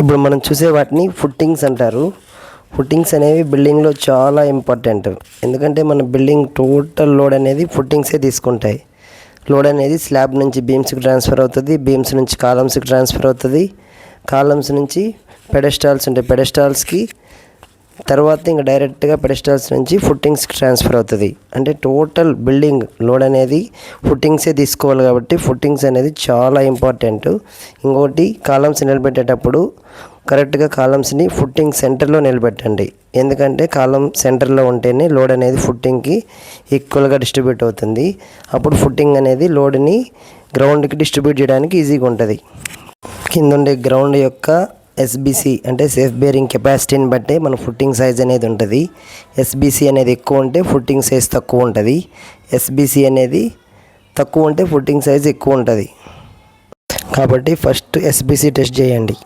ఇప్పుడు మనం చూసే వాటిని ఫుట్టింగ్స్ అంటారు. ఫుట్టింగ్స్ అనేవి బిల్డింగ్లో చాలా ఇంపార్టెంట్ ఎందుకంటే మన బిల్డింగ్ టోటల్ లోడ్ అనేది ఫుట్టింగ్సే తీసుకుంటాయి. లోడ్ అనేది స్లాబ్ నుంచి బీమ్స్కి ట్రాన్స్ఫర్ అవుతుంది బీమ్స్ నుంచి కాలమ్స్కి ట్రాన్స్ఫర్ అవుతుంది. కాలమ్స్ నుంచి పెడెస్టాల్స్ ఉంటాయి. పెడెస్టాల్స్కి తర్వాత ఇంకా డైరెక్ట్గా పెడిస్టల్స్ నుంచి ఫుట్టింగ్స్కి ట్రాన్స్ఫర్ అవుతుంది. అంటే టోటల్ బిల్డింగ్ లోడ్ అనేది ఫుట్టింగ్సే తీసుకోవాలి కాబట్టి ఫుట్టింగ్స్ అనేది చాలా ఇంపార్టెంట్. ఇంకోటి కాలమ్స్ నిలబెట్టేటప్పుడు కరెక్ట్గా కాలమ్స్ని ఫుట్టింగ్ సెంటర్లో నిలబెట్టండి. ఎందుకంటే కాలం సెంటర్లో ఉంటేనే లోడ్ అనేది ఫుట్టింగ్కి ఈక్వల్గా డిస్ట్రిబ్యూట్ అవుతుంది. అప్పుడు ఫుట్టింగ్ అనేది లోడ్ని గ్రౌండ్కి డిస్ట్రిబ్యూట్ చేయడానికి ఈజీగా ఉంటుంది. కింద ఉండే గ్రౌండ్ యొక్క ఎస్బీసీ అంటే సేఫ్ బేరింగ్ కెపాసిటీని బట్టే మన ఫుట్టింగ్ సైజ్ అనేది ఉంటుంది. ఎస్బీసీ అనేది ఎక్కువ ఉంటే ఫుట్టింగ్ సైజ్ తక్కువ ఉంటుంది. ఎస్బీసీ అనేది తక్కువ ఉంటే ఫుట్టింగ్ సైజ్ ఎక్కువ ఉంటుంది. కాబట్టి ఫస్ట్ ఎస్బీసీ టెస్ట్ చేయండి.